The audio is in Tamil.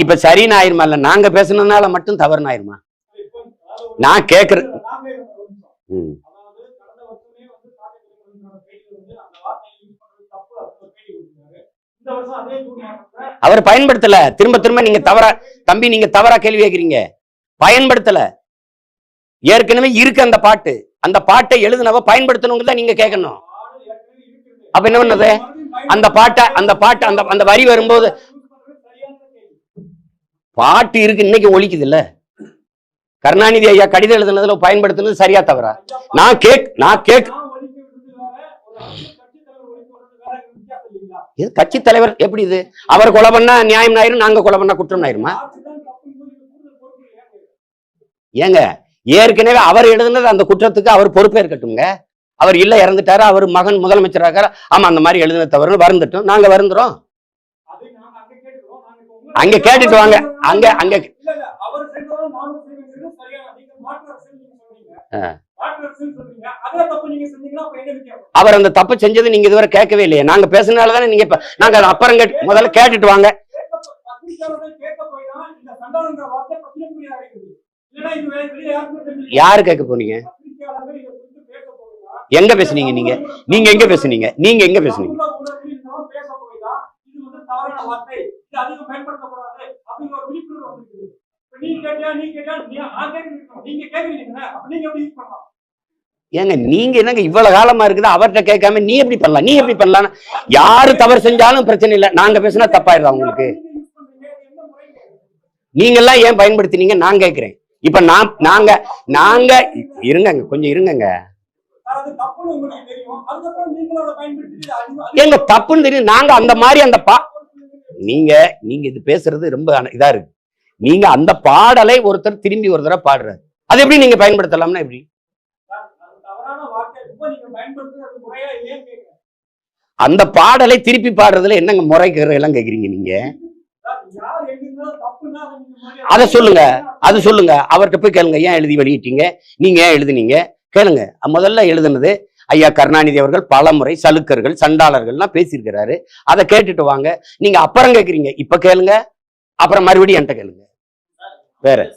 இப்ப சரின்னு ஆயிருமா இல்ல நாங்க பேசுனதுனால மட்டும் தவறுனு ஆயிருமா நான் கேக்குறேன் அவர் பயன்படுத்தல. திரும்ப திரும்ப நீங்க தவறா தம்பி நீங்க தவறா கேள்வி கேக்குறீங்க. பயன்படுத்தல. ஏற்கனவே இருக்கு அந்த பாட்டு. அந்த பாட்டை எழுதுனவ பயன்படுத்தணுங்கிறத நீங்க கேட்கணும் அப்ப என்ன பண்ணது? அந்த பாட்டை அந்த பாட்டு அந்த அந்த வரி வரும்போது பாட்டு இருக்கு இன்னைக்கு ஒழிக்குது இல்ல கருணாநிதி ஐயா கடிதம் எழுதுனதுல பயன்படுத்துனது சரியா தவறா? நான் கேக் நான் கேக். இது கட்சி தலைவர் எப்படி இது? அவர் கொலை பண்ணா நியாயம் ஆயிரும் நாங்க கொலை பண்ணா குற்றம் ஆயிருமா ஏங்க ஏற்கனவே அவர் எழுதுனது அந்த குற்றத்துக்கு அவர் பொறுப்பேற்கட்டுங்க அவர் இல்லை இறந்துட்டாரு அவர் மகன் முதலமைச்சராக. ஆமா அந்த மாதிரி எழுதின தவறு வருந்துட்டோம். நாங்க வருந்துறோம். அங்க கேட்டுட்டு வாங்க. அங்க அங்க அவர் அந்த தப்பு செஞ்சது நீங்க இதுவரை கேட்கவே இல்லையா. நாங்க பேசினால தானே நீங்க நாங்க அப்புறம் கேட்டு முதல்ல கேட்டுட்டு வாங்க. யாரு கேட்க போனீங்க பத்திரிக்கையாளர்கள் இதை குறித்து பேச போய் தான் எங்க பேசுனீங்க நீங்க? நீங்க எங்க பேசுனீங்க? நீங்க எங்க பேசுனீங்க? ஏங்க நீங்க என்னங்க இவ்வளவு காலமா இருக்குது? அவர்கிட்ட கேட்காம நீ எப்படி பண்ணலாம்? நீ எப்படி பண்ணலாம் யாரு தவறு செஞ்சாலும் பிரச்சனை இல்லை. நாங்க பேசினா தப்பாயிருதா உங்களுக்கு? நீங்க நீங்க எல்லாம் ஏன் பயன்படுத்தினீங்க? நான் கேட்கிறேன். இப்ப நான் நாங்க நாங்க இருங்கங்க கொஞ்சம் இருங்கங்க. அது தப்புன்னு தெரியும். நாங்க அந்த மாதிரி அந்த பா நீங்க நீங்க இது பேசுறது ரொம்ப இதா இருக்கு. நீங்க அந்த பாடலை ஒருத்தர் திரும்பி ஒரு தடவை பாடுறாரு. அது எப்படி நீங்க பயன்படுத்தலாம்னா எப்படி? அந்த பாடலை திருப்பி பாடுறதுல என்னங்க முறைக்கிற எல்லாம் கேக்குறீங்க நீங்க? அதை சொல்லுங்க. அது சொல்லுங்க. அவர்கிட்ட போய் கேளுங்க. ஏன் எழுதி வெளியிட்டீங்க? நீங்க ஏன் எழுதுனீங்க? கேளுங்க. முதல்ல எழுதுனது ஐயா கருணாநிதி அவர்கள் பலமுறை சலுக்கர்கள் சண்டாளர்கள்லாம் பேசியிருக்கிறாரு. அதை கேட்டுட்டு வாங்க. நீங்க அப்புறம் கேக்குறீங்க. இப்ப கேளுங்க. அப்புறம் மறுபடியும் என்கிட்ட கேளுங்க. வேற.